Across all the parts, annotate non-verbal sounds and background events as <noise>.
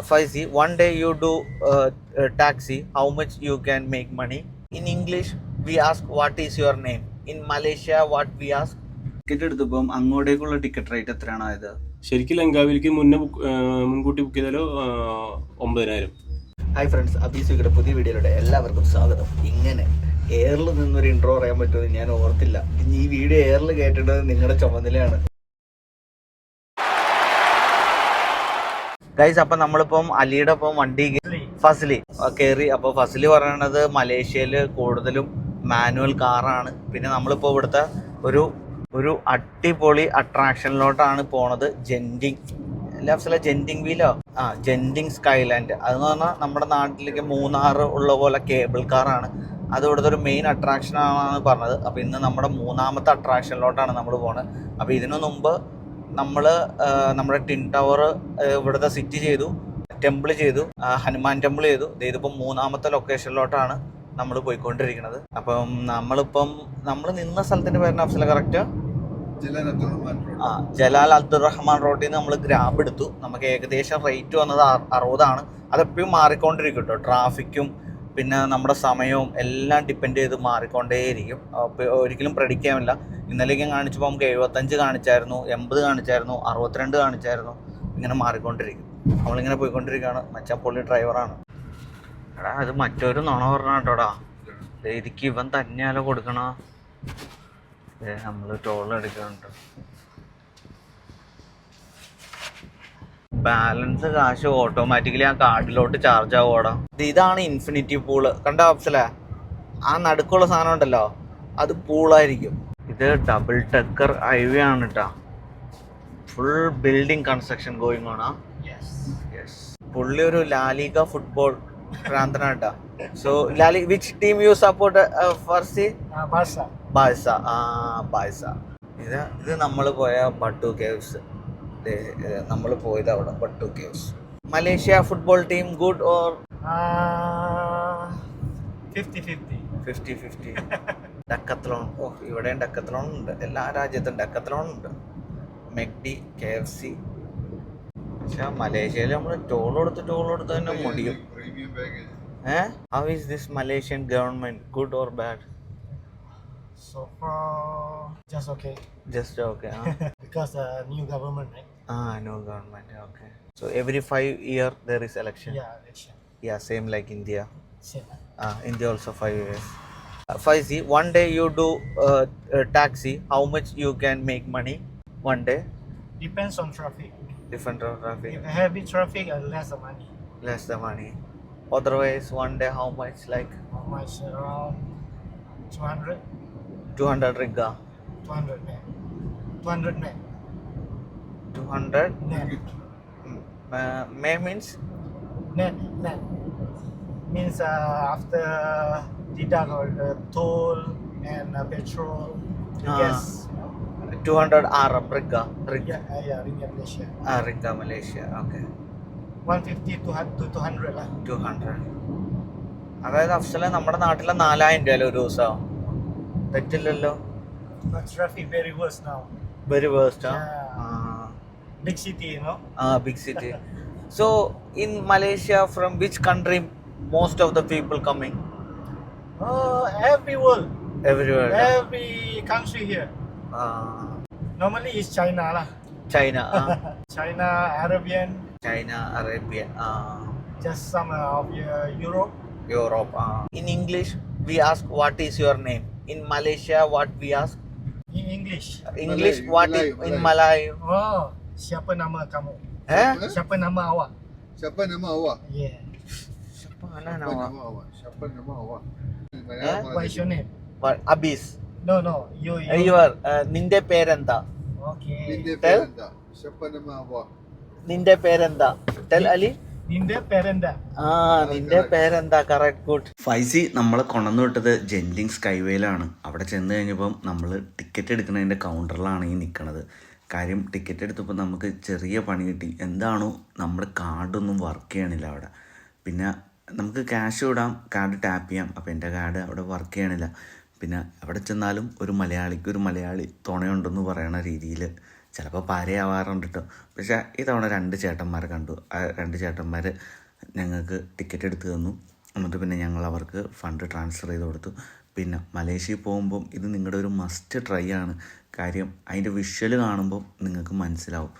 Faisi, one day you do uh, a taxi, how much you can make money? In English, we ask what is your name. In Malaysia, what we ask? Ticket എടുത്തപ്പം അങ്ങോട്ടേക്കുള്ള ticket rate എത്രയാണ് ആയത് ശരിക്കും ലങ്കാവിലേക്ക് മുന്നേ book ആ, മുൻകൂട്ടി book ചെയ്താലോ ഒമ്പതിനായിരം hi friends അബീസുയുടെ പുതിയ വീഡിയോയുടെ എല്ലാവർക്കും സ്വാഗതം ഇങ്ങനെ എയറിൽ നിന്നൊരു ഇൻട്രോ പറയാൻ പറ്റുമെന്ന് ഞാൻ ഓർത്തില്ല ഇനി ഈ വീഡിയോ എയറിൽ കേട്ടിട്ടത് നിങ്ങളുടെ ചുമതലയാണ് ഗൈസ് അപ്പൊ നമ്മളിപ്പം അലിയുടെ ഒപ്പം വണ്ടി ഫസിലി. കയറി അപ്പൊ ഫസിലി പറയണത് മലേഷ്യയിൽ കൂടുതലും മാനുവൽ കാറാണ്. പിന്നെ നമ്മളിപ്പോ ഇവിടുത്തെ ഒരു ഒരു അടിപൊളി അട്രാക്ഷനിലോട്ടാണ് പോണത് ജെൻഡിങ്. ലെഫ്റ്റിലെ ജെൻഡിങ് വീലോ? ആ ജെൻഡിങ് സ്കൈലാൻഡ്. അതെന്ന് പറഞ്ഞാൽ നമ്മുടെ നാട്ടിലേക്ക് മൂന്നാർ ഉള്ള പോലെ കേബിൾ കാറാണ്. അത് ഇവിടുത്തെ ഒരു മെയിൻ അട്രാക്ഷൻ ആണെന്നാണ് പറഞ്ഞത്. അപ്പോൾ ഇന്ന് നമ്മുടെ മൂന്നാമത്തെ അട്രാക്ഷനിലോട്ടാണ് നമ്മൾ പോണത്. അപ്പോൾ ഇതിനു മുമ്പ് നമ്മൾ നമ്മുടെ ടിൻ ടവർ ഇവിടുത്തെ സിറ്റി ചെയ്തു ടെമ്പിൾ ചെയ്തു ഹനുമാൻ ടെമ്പിൾ ചെയ്തു. ഇതിപ്പം മൂന്നാമത്തെ ലൊക്കേഷനിലോട്ടാണ് നമ്മൾ പോയിക്കൊണ്ടിരിക്കുന്നത്. അപ്പം നമ്മളിപ്പം നമ്മൾ നിന്ന സ്ഥലത്തിന്റെ പേരിന് അഫ്സല കറക്റ്റ് ആ ജലാൽ അബ്ദുറഹ്മാൻ റോഡിൽ നിന്ന് നമ്മൾ ഗ്രാബ് എടുത്തു. നമുക്ക് ഏകദേശം റേറ്റ് വന്നത് അറു- അറുപതാണ്. അതെപ്പോഴും മാറിക്കൊണ്ടിരിക്കും കേട്ടോ ട്രാഫിക്കും പിന്നെ നമ്മുടെ സമയവും എല്ലാം ഡിപ്പെൻഡ് ചെയ്ത് മാറിക്കൊണ്ടേയിരിക്കും. ഒരിക്കലും പറ്റില്ല ഇന്നലേക്കും കാണിച്ചപ്പോൾ നമുക്ക് എഴുപത്തഞ്ച് കാണിച്ചായിരുന്നു എൺപത് കാണിച്ചായിരുന്നു അറുപത്തിരണ്ട് കാണിച്ചായിരുന്നു. ഇങ്ങനെ മാറിക്കൊണ്ടിരിക്കും. നമ്മളിങ്ങനെ പോയിക്കൊണ്ടിരിക്കുകയാണ്. മച്ചാ പൊള്ളി ഡ്രൈവറാണ് എടാ അത് മറ്റൊരു നുണ പറഞ്ഞ കേട്ടോടാ ഇതിക്ക് ഇവൻ തന്നെയാലോ കൊടുക്കണ? നമ്മൾ ടോൾ എടുക്കുന്നുണ്ട്. ബാലൻസ് കാശ് ഓട്ടോമാറ്റിക്കലി ആ കാർഡിലോട്ട് ചാർജ് ആവുകടാ ഇതാണ് ഇൻഫിനിറ്റി പൂൾ കണ്ട ഓപ്ഷലെ ആ നടുക്കുള്ള സാധനം ഉണ്ടല്ലോ. അത് പൂളായിരിക്കും ഇത് ഡബിൾ ടെക്കർ ഹൈവേ ആണ് കേട്ടോ full building construction going yes പുള്ളി ഒരു La Liga football ഭ്രാന്തനാട്ടാ so La Liga which team you support ഫർസി. Barca. ആ ബാഴ്സ. ഇത് ഇത് നമ്മൾ പോയ ബട്ടു കേവ്സ്. നമ്മൾ പോയത് അവിടെ Batu caves Malaysia football team good or 50-50. Fifty fifty Decathlon ഓ ഇവിടെയും ഡക്കത്ലോൺ ഉണ്ട്. എല്ലാ രാജ്യത്തും ഡക്കത്ലോൺ ഉണ്ട്. മെഗ്ഡി കെ എഫ് സി പക്ഷെ മലേഷ്യയിൽ നമ്മൾ ടോൾ കൊടുത്ത് ടോൾ കൊടുത്ത് തന്നെ മുടിയും. ഏഹ് how is this Malaysian government good or bad So far, just okay. Just okay because Because uh, new government, right? Ah, no government. Okay. So every five year there is election. Yeah, election. Yeah, same like India. Same. Ah, India also five years. Uh, Faizi, one day you do uh, a taxi. How much you can make money? One day, Depends on traffic. different traffic, If heavy traffic, uh, less the money. less the money. Otherwise, one day how much? Like How much? Around 200? two hundred riga, 200 net. 200 net. Two hundred. Uh, may means Net. Net. Means uh, after deduct all the toll and uh, petrol, Ah. gas. two hundred Arab riga, riga. Yeah, uh, yeah, ringgit Malaysia. Ah, riga Malaysia. Okay. 150 to hun- to 200 lah. Two hundred അതായത് അഫ്സലെ നമ്മുടെ നാട്ടിലെ നാലായിരം രൂപ ഒരു ദിവസം തെറ്റില്ലല്ലോ But traffic very worse now. Very waste Yeah. Big city, you know? Uh, ah, big city. <laughs> so, in Malaysia, from which country most of the people coming? Uh, everywhere. Everywhere. Ah. Every country here. Uh, Normally it's China lah. China. Uh, <laughs> China, Arabian. China, Arabian. Uh, Just some of uh, Europe. Europe. Uh. In English, we ask what is your name. In Malaysia, what we ask? In English. English, Malay, what Malay, in Malay? Oh. Siapa nama kamu? Eh? Siapa nama awak? Siapa nama awak? Yeah. Siapa siapa nama awak? Siapa nama awak? Eh? What is your name? What? Abis. No, no. You. you. You are uh, നിന്റെ പേരെന്താ Okay. Ninde perenta. Siapa nama awak? നിന്റെ പേരെന്താ tell Ali നിന്റെ പേരെന്താ ആ നിന്റെ പേരെന്താ correct good Faizy നമ്മളെ കൊണ്ടു വിട്ടത് ജെൻഡിങ് സ്കൈവേയിലാണ് അവിടെ ചെന്ന് കഴിഞ്ഞപ്പം നമ്മൾ ടിക്കറ്റ് എടുക്കുന്നതിന്റെ കൗണ്ടറിലാണ് ഈ നിൽക്കണത് കാര്യം ടിക്കറ്റ് എടുത്തപ്പോൾ നമുക്ക് ചെറിയ പണി കിട്ടി. എന്താണോ നമ്മുടെ കാർഡൊന്നും വർക്ക് ചെയ്യണില്ല അവിടെ. പിന്നെ നമുക്ക് ക്യാഷ് വിടാം കാർഡ് ടാപ്പ് ചെയ്യാം. അപ്പോൾ എന്റെ കാർഡ് അവിടെ വർക്ക് ചെയ്യണില്ല. പിന്നെ അവിടെ ചെന്നാലും ഒരു മലയാളിക്ക് ഒരു മലയാളി തുണയുണ്ടെന്ന് പറയണ രീതിയിൽ ചിലപ്പോൾ പാരയാവാറുണ്ട് കേട്ടോ പക്ഷേ ഇതവണ രണ്ട് ചേട്ടന്മാരെ കണ്ടു. ആ രണ്ട് ചേട്ടന്മാർ ഞങ്ങൾക്ക് ടിക്കറ്റ് എടുത്ത് തന്നു. എന്നിട്ട് പിന്നെ ഞങ്ങൾ അവർക്ക് ഫണ്ട് ട്രാൻസ്ഫർ ചെയ്ത് കൊടുത്തു. പിന്നെ മലേഷ്യയിൽ പോകുമ്പം ഇത് നിങ്ങളുടെ ഒരു മസ്റ്റ് ട്രൈ ആണ്. കാര്യം അതിന്റെ വിഷ്വൽ കാണുമ്പോൾ നിങ്ങൾക്ക് മനസ്സിലാവും.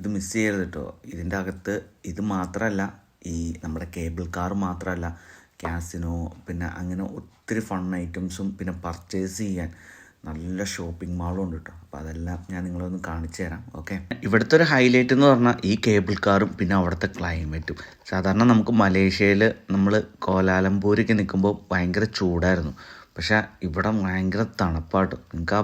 ഇത് മിസ് ചെയ്യരുത് കേട്ടോ ഇതിന്റെ അകത്ത് ഇത് മാത്രമല്ല ഈ നമ്മുടെ കേബിൾ കാർ മാത്രമല്ല ക്യാസിനോ പിന്നെ അങ്ങനെ ഒത്തിരി ഫൺ ഐറ്റംസും പിന്നെ പർച്ചേസ് ചെയ്യാൻ നല്ല ഷോപ്പിംഗ് മാളും ഉണ്ട് കേട്ടോ അപ്പോൾ അതെല്ലാം ഞാൻ നിങ്ങളൊന്ന് കാണിച്ചു തരാം. ഓക്കെ ഇവിടുത്തെ ഒരു ഹൈലൈറ്റ് എന്ന് പറഞ്ഞാൽ ഈ കേബിൾ കാറും പിന്നെ അവിടുത്തെ ക്ലൈമറ്റും സാധാരണ നമുക്ക് മലേഷ്യയിൽ നമ്മൾ കോലാലംപൂരൊക്കെ നിൽക്കുമ്പോൾ ഭയങ്കര ചൂടായിരുന്നു. പക്ഷേ ഇവിടെ ഭയങ്കര തണുപ്പാട്ടോ. നിങ്ങൾക്ക് ആ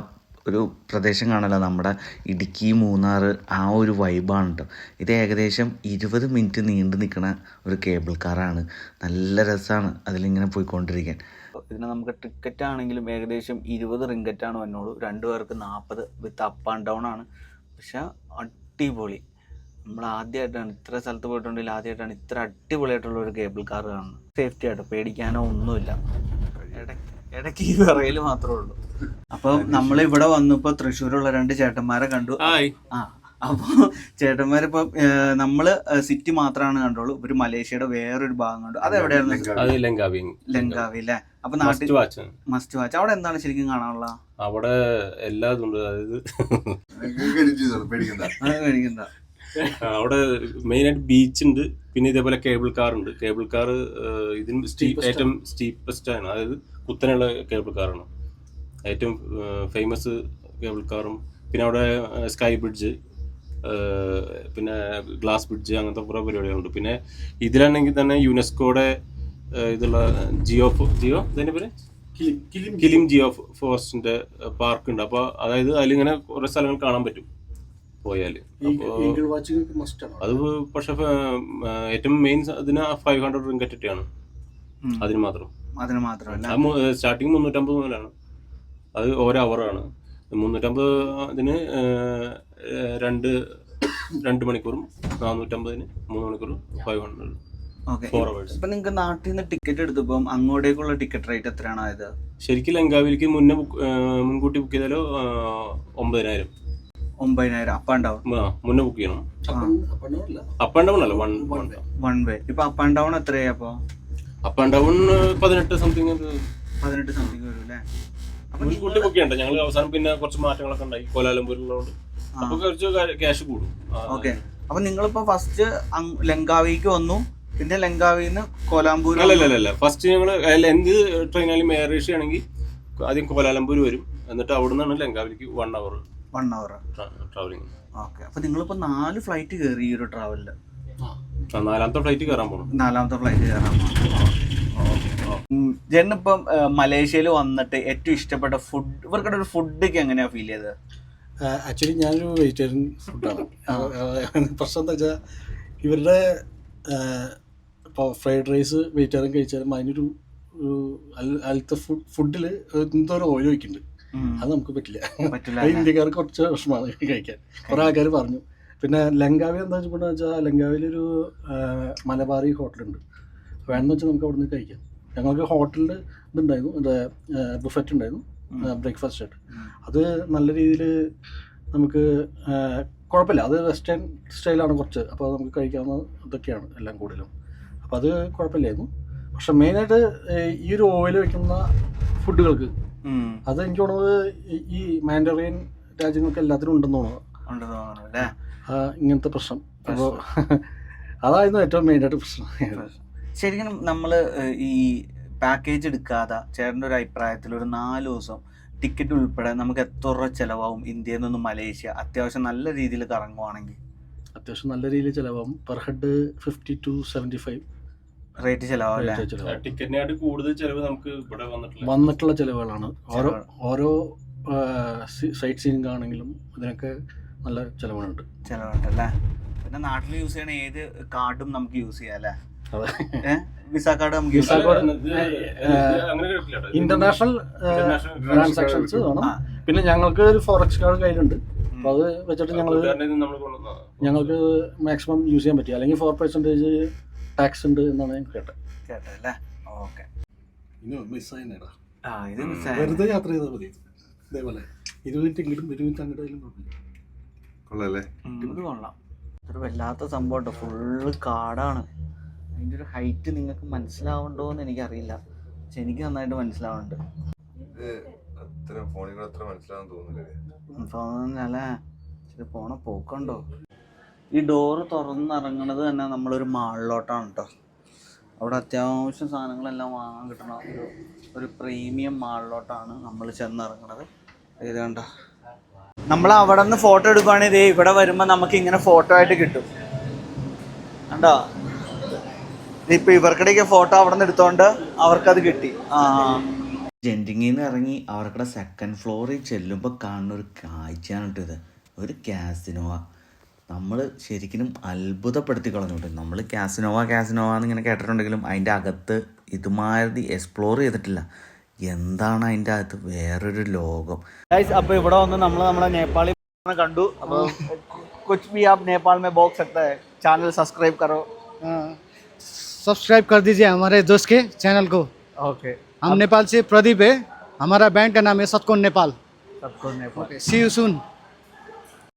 ഒരു പ്രദേശം കാണല്ലോ നമ്മുടെ ഇടുക്കി മൂന്നാർ ആ ഒരു വൈബാണ് കേട്ടോ ഇത് ഏകദേശം ഇരുപത് മിനിറ്റ് നീണ്ടു നിൽക്കുന്ന ഒരു കേബിൾ കാറാണ്. നല്ല രസമാണ് അതിലിങ്ങനെ പോയിക്കൊണ്ടിരിക്കാൻ. ഇതിന് നമുക്ക് ടിക്കറ്റ് ആണെങ്കിലും ഏകദേശം ഇരുപത് റിങ്കറ്റാണ് എന്നോട്. രണ്ടു പേർക്ക് നാൽപ്പത് വിത്ത് അപ്പ് ആൻഡ് ഡൗൺ ആണ്. പക്ഷെ അടിപൊളി. നമ്മൾ ആദ്യമായിട്ടാണ് ഇത്ര സ്ഥലത്ത് പോയിട്ടുണ്ടെങ്കിൽ ആദ്യമായിട്ടാണ് ഇത്ര അടിപൊളിയായിട്ടുള്ള ഒരു കേബിൾ കാർ കാണുന്നത്. സേഫ്റ്റി ആയിട്ട് പേടിക്കാനോ ഒന്നുമില്ല. ഇടയ്ക്ക് ഇടയ്ക്ക് ഈ വിറയൽ മാത്രമേ ഉള്ളൂ. അപ്പം നമ്മൾ ഇവിടെ വന്നപ്പോ തൃശ്ശൂരുള്ള രണ്ട് ചേട്ടന്മാരെ കണ്ടു. ആ അപ്പൊ ചേട്ടന്മാരിപ്പോ നമ്മൾ സിറ്റി മാത്രമാണ് കണ്ടോളൂ ഒരു മലേഷ്യയുടെ വേറൊരു ഭാഗം കണ്ടു. അത് എവിടെയാണ് ലങ്കാവി. ലങ്കാവി അല്ലേ? അപ്പൊ നാട്ടിൽ മസ്റ്റ് വാച്ച് മസ്റ്റ് വാച്ച് അവിടെ എന്താണ് ശരിക്കും കാണാനുള്ള? അവിടെ എല്ലാ ഇതുണ്ട് അതായത് <laughs> അവിടെ മെയിൻ ആയിട്ട് ബീച്ച് ഉണ്ട്. പിന്നെ ഇതേപോലെ കേബിൾ കാർ ഉണ്ട്. കേബിൾ കാർ ഇതിന് സ്റ്റീപ്പ് ഏറ്റവും സ്റ്റീപ്പസ്റ്റ് ആണ്. അതായത് കുത്തനെയുള്ള കേബിൾ കാറാണ് ഏറ്റവും ഫേമസ് കേബിൾ കാറും. പിന്നെ അവിടെ സ്കൈ ബ്രിഡ്ജ് പിന്നെ ഗ്ലാസ് ബ്രിഡ്ജ് അങ്ങനത്തെ കുറേ പരിപാടികളുണ്ട്. പിന്നെ ഇതിലാണെങ്കിൽ തന്നെ യുനെസ്കോയുടെ ഇതുള്ള ജിയോ ജിയോ ഇതിന്റെ പേര്? കിലിം ജിയോ ഫോറസ്റ്റിന്റെ പാർക്ക് ഉണ്ട്. അപ്പോൾ അതായത് അതിലിങ്ങനെ കുറേ സ്ഥലങ്ങൾ കാണാൻ പറ്റും. പോയാൽ അത് പക്ഷെ ഏറ്റവും മെയിൻ അതിന് ഫൈവ് ഹൺഡ്രഡ് റിങ്കറ്റ് ഒക്കെയാണ് ഉം. അതിന് മാത്രം. അതിന് മാത്രമല്ല. സ്റ്റാർട്ടിങ് മുന്നൂറ്റമ്പത് മുതലാണ്. അത് ഓരോ അവറാണ് മുന്നൂറ്റമ്പത് ഇതിന് ഏഹ്, രണ്ട് രണ്ട് മണിക്കൂറും നാനൂറ്റമ്പതിന് മൂന്ന് മണിക്കൂറും ഫൈവ് ഹൺഡ്രഡ് ഇപ്പൊ നിങ്ങൾക്ക് നാട്ടിൽ നിന്ന് ടിക്കറ്റ് എടുത്തപ്പം അങ്ങോട്ടേക്കുള്ള ടിക്കറ്റ് റേറ്റ് എത്രയാണ് ആയത്? ശരിക്കും ലങ്കാവിലേക്ക് മുന്നേ മുൻകൂട്ടി ബുക്ക് ചെയ്താലോ ഒമ്പതിനായിരം. ഒമ്പതിനായിരം അപ്പ് ആൻഡ് ഡൗൺ. ആ, മുന്നേ ബുക്ക് ചെയ്യണം. അപ്പ് ആൻഡ് ഡൗൺ അല്ല. വൺ വൺ വൺ വേ ഇപ്പൊ അപ്പ് ആൻഡ് ഡൗൺ അപ്പൊ? അപ്പ് ആൻഡ് ഡൗൺ പതിനെട്ട് സംതിങ് പതിനെട്ട് സംതിങ് വരും അല്ലേ? അപ്പൊ മുൻകൂട്ടി ബുക്ക് ചെയ്യണ്ട. ഞങ്ങൾ അവസാനം പിന്നെ കുറച്ച് മാറ്റങ്ങളൊക്കെ ഉണ്ടായി. കോലാലംപൂരിലുള്ളതുകൊണ്ട്. അപ്പൊ കുറച്ച് ക്യാഷ് കൂടും. ആ, ഓക്കെ അപ്പൊ നിങ്ങളിപ്പോ ഫസ്റ്റ് ലങ്കാവിക്ക് വന്നു. പിന്നെ ലങ്കാവിന്ന് കോലാമ്പൂർ അല്ല അല്ല അല്ല ഫസ്റ്റ് ഞങ്ങൾ എന്ത് ട്രെയിനായാലും എയർ ഏഷ്യ ആണെങ്കിൽ ആദ്യം കോലാലംപൂർ വരും. എന്നിട്ട് അവിടെ നിന്നാണ് ലങ്കാവിലേക്ക് one hour one hour travelling okay അപ്പൊ നിങ്ങളിപ്പോ നാല് ഫ്ലൈറ്റ് കയറി ഈ ഒരു ട്രാവലിൽ നാലാമത്തെ ഫ്ലൈറ്റ് കയറാൻ പോകണം നാലാമത്തെ ഫ്ലൈറ്റ് കയറാൻ ജെന്നിപ്പം മലേഷ്യയിൽ വന്നിട്ട് ഏറ്റവും ഇഷ്ടപ്പെട്ട ഫുഡ് ഇവർക്കുടെ ഒരു ഫുഡൊക്കെ എങ്ങനെയാ ഫീൽ ചെയ്തത്? ആക്ച്വലി ഞാനൊരു വെജിറ്റേറിയൻ ഫുഡാണ് പ്രശ്നം എന്താ വെച്ചാൽ ഇവരുടെ ഇപ്പോൾ ഫ്രൈഡ് റൈസ് വെജിറ്റേറിയൻ കഴിച്ചാലും അതിനൊരു ഒരു അതിലത്തെ ഫുഡ് ഫുഡിൽ എന്തോ ഒരു ഓയിൽ വയ്ക്കുന്നുണ്ട്. അത് നമുക്ക് പറ്റില്ല. ഇന്ത്യക്കാർ കുറച്ച് വിഷമമാണ് കഴിക്കാൻ. കുറെ ആൾക്കാർ പറഞ്ഞു. പിന്നെ ലങ്കാവി എന്താ വെച്ചിട്ടുണ്ടെന്ന് വെച്ചാൽ ലങ്കാവിലൊരു മലബാറി ഹോട്ടലുണ്ട്. വേണമെന്ന് വെച്ചാൽ നമുക്ക് അവിടെ നിന്ന് കഴിക്കാം. ഞങ്ങൾക്ക് ഹോട്ടലിൽ ഇതുണ്ടായിരുന്നു എന്താ ബുഫറ്റ് ഉണ്ടായിരുന്നു ബ്രേക്ക്ഫാസ്റ്റ് ആയിട്ട്. അത് നല്ല രീതിയിൽ നമുക്ക് കുഴപ്പമില്ല. അത് വെസ്റ്റേൺ സ്റ്റൈലാണ് കുറച്ച്. അപ്പോൾ നമുക്ക് കഴിക്കാവുന്ന ഇതൊക്കെയാണ് എല്ലാം കൂടുതലും. അപ്പോൾ അത് കുഴപ്പമില്ലായിരുന്നു. പക്ഷെ മെയിനായിട്ട് ഈ ഒരു ഓയിൽ വയ്ക്കുന്ന ഫുഡുകൾക്ക്. അത് എനിക്ക് തോന്നുന്നത് ഈ- മാൻഡറിയൻ രാജ്യങ്ങൾക്ക് എല്ലാത്തിനും ഉണ്ടെന്ന് തോന്നുന്നു ഉണ്ട് തോന്നുന്നു ഇങ്ങനത്തെ പ്രശ്നം. അപ്പോൾ <laughs> അതായിരുന്നു ഏറ്റവും മെയിനായിട്ട് പ്രശ്നം. ശരിക്കും നമ്മൾ ഈ പാക്കേജ് എടുക്കാതെ ചേട്ടന്റെ ഒരു അഭിപ്രായത്തിൽ ഒരു നാല് ദിവസം ടിക്കറ്റ് ഉൾപ്പെടെ നമുക്ക് എത്ര രൂപ ചിലവാകും ഇന്ത്യയിൽ നിന്ന് മലേഷ്യ? അത്യാവശ്യം നല്ല രീതിയിൽ കറങ്ങുവാണെങ്കിൽ. അത്യാവശ്യം നല്ല രീതിയിൽ ചിലവാകും. Per head fifty to seventy five rate ചിലവാകും ടിക്കറ്റിനായിട്ട് കൂടുതൽ ചെലവ് നമുക്ക് ഇവിടെ വന്നിട്ടുള്ള വന്നിട്ടുള്ള ചെലവുകളാണ്. ഓരോ ഓരോ സൈറ്റ് സീനിങ് ആണെങ്കിലും അതിനൊക്കെ നല്ല ചെലവുണ്ട് ചെലവുണ്ട് അല്ലേ പിന്നെ നാട്ടിൽ യൂസ് ചെയ്യണ ഏത് കാർഡും നമുക്ക് യൂസ് ചെയ്യാം അല്ലേ? വിസ കാർഡ് നമുക്ക് കേട്ടില്ല ഇന്റർനാഷണൽ ട്രാൻസാക്ഷൻസ് വേണം. പിന്നെ ഞങ്ങൾക്ക് ഒരു ഫോറക്സ് കാർഡ് കയ്യിലുണ്ട്. അപ്പോൾ അത് വെച്ചിട്ട് ഞങ്ങൾ ഞങ്ങൾക്ക് മാക്സിമം യൂസ് ചെയ്യാൻ പറ്റും. അല്ലെങ്കിൽ ഫോർ പെർസെന്റേജ് ടാക്സ് ഉണ്ട് എന്നാണ് ഞാൻ കേട്ടത്. കേട്ടല്ലേ ഓക്കെ. ഇനി മിസ്സായിട്ടാ ആ ഇത് വെറുതെ യാത്ര ചെയ്താൽ മതി. ഇതേപോലെ. ഇരുപത് മിനിറ്റ് ഇങ്ങോട്ടും ഇരുപത് മിനിറ്റ് അങ്ങോട്ടും കുഴപ്പമില്ല കൊള്ളല്ലേ ഇത് കൊള്ളാം. ഇതൊരു വല്ലാത്ത സംഭവം ഫുള്ള് കാടാണ്. അതിന്റെ ഒരു ഹൈറ്റ് നിങ്ങൾക്ക് മനസ്സിലാവുണ്ടോ എന്ന് എനിക്കറിയില്ല. പക്ഷെ എനിക്ക് നന്നായിട്ട് മനസ്സിലാവുന്നുണ്ട്. അത്ര ഫോണിൽ അത്ര മനസ്സിലാവാൻ തോന്നുന്നില്ല. തോന്നുന്നല്ലേ പോണ പോക്കുണ്ടോ? ഈ ഡോറ് തുറന്നിറങ്ങണത് തന്നെ നമ്മളൊരു മാളിലോട്ടാണ് കേട്ടോ അവിടെ അത്യാവശ്യം സാധനങ്ങളെല്ലാം വാങ്ങാൻ കിട്ടണ ഒരു ഒരു പ്രീമിയം മാളിലോട്ടാണ് നമ്മൾ ചെന്നിറങ്ങണത്. ഇത് കണ്ട? നമ്മൾ അവിടെ നിന്ന് ഫോട്ടോ എടുക്കുവാണെങ്കിൽ ദേ ഇവിടെ വരുമ്പോൾ നമുക്ക് ഇങ്ങനെ ഫോട്ടോ ആയിട്ട് കിട്ടും. കണ്ടോ? ഇപ്പൊ ഇവർക്കിടയ്ക്ക് ഫോട്ടോ അവിടെ നിന്ന് എടുത്തോണ്ട് അവർക്കത് കിട്ടി. ആ. ജെന്റിങ്ങിൽ നിന്ന് ഇറങ്ങി അവർക്കിടെ സെക്കൻഡ് ഫ്ലോറിൽ ചെല്ലുമ്പോൾ കാണുന്ന ഒരു കാഴ്ചയാണ് കേട്ടോ ഇത്. ഒരു കാസിനോവ നമ്മൾ ശരിക്കും അത്ഭുതപ്പെടുത്തി കളഞ്ഞു നമ്മൾ കാസിനോവ കാസിനോവ എന്നിങ്ങനെ കേട്ടിട്ടുണ്ടെങ്കിലും അതിൻ്റെ അകത്ത് ഇതുമാതിരി എക്സ്പ്ലോർ ചെയ്തിട്ടില്ല എന്താണ് അതിൻ്റെ അകത്ത് വേറൊരു ലോകം അപ്പോൾ ഇവിടെ വന്ന് നമ്മൾ നമ്മുടെ നേപ്പാളി കണ്ടു അപ്പോൾ കുച്ച് भी आप नेपाल में बोल सकता है चैनल सब्सक्राइब करो सब्सक्राइब कर दीजिए हमारे दोस्त के चैनल को ओके हम नेपाल से प्रदीप है हमारा बैंड का नाम है सतकोन नेपाल सबको नेपाल सी यू सुन